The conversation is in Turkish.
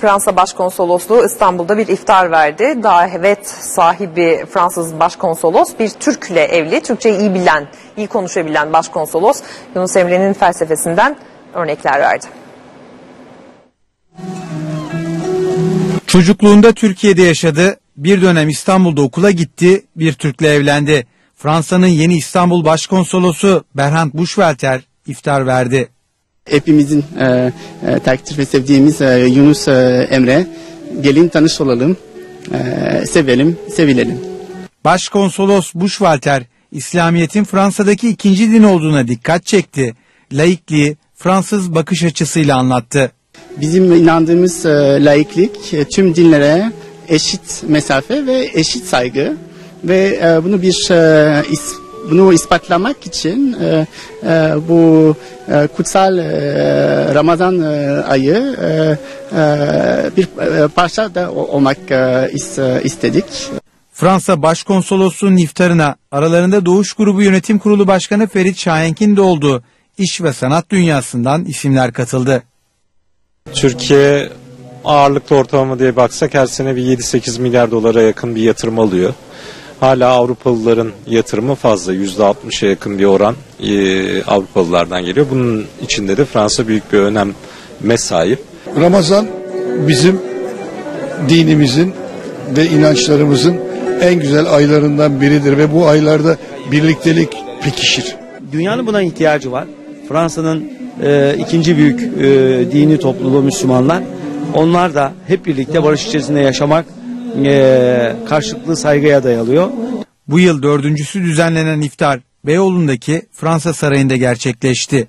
Fransa Başkonsolosluğu İstanbul'da bir iftar verdi. Davet sahibi Fransız Başkonsolos bir Türk'le evli. Türkçeyi iyi bilen, iyi konuşabilen Başkonsolos Yunus Emre'nin felsefesinden örnekler verdi. Çocukluğunda Türkiye'de yaşadı, bir dönem İstanbul'da okula gitti, bir Türk'le evlendi. Fransa'nın yeni İstanbul Başkonsolosu Berhant Buschwelter iftar verdi. Hepimizin e, e, takdir ve sevdiğimiz e, Yunus e, Emre. Gelin tanış olalım, e, sevelim, sevilelim. Başkonsolos Buschwelter, İslamiyet'in Fransa'daki ikinci din olduğuna dikkat çekti. Laikliği Fransız bakış açısıyla anlattı. Bizim inandığımız e, laiklik e, tüm dinlere eşit mesafe ve eşit saygı ve e, bunu bir e, bunu ispatlamak için e, e, bu e, kutsal e, Ramazan e, ayı e, e, bir e, parça da olmak e, is, e, istedik. Fransa Başkonsolosluğu'nun iftarına aralarında Doğuş Grubu Yönetim Kurulu Başkanı Ferit Şahenk'in de olduğu iş ve sanat dünyasından isimler katıldı. Türkiye ağırlıklı ortalama diye baksak her sene bir 7-8 milyar dolara yakın bir yatırım alıyor. Hala Avrupalıların yatırımı fazla. %60'a yakın bir oran e, Avrupalılardan geliyor. Bunun içinde de Fransa büyük bir öneme sahip. Ramazan bizim dinimizin ve inançlarımızın en güzel aylarından biridir ve bu aylarda birliktelik pekişir. Dünyanın buna ihtiyacı var. Fransa'nın e, ikinci büyük e, dini topluluğu Müslümanlar. Onlar da hep birlikte barış içerisinde yaşamak e, karşılıklı saygıya dayalıyor. Bu yıl dördüncüsü düzenlenen iftar Beyoğlu'ndaki Fransa Sarayı'nda gerçekleşti.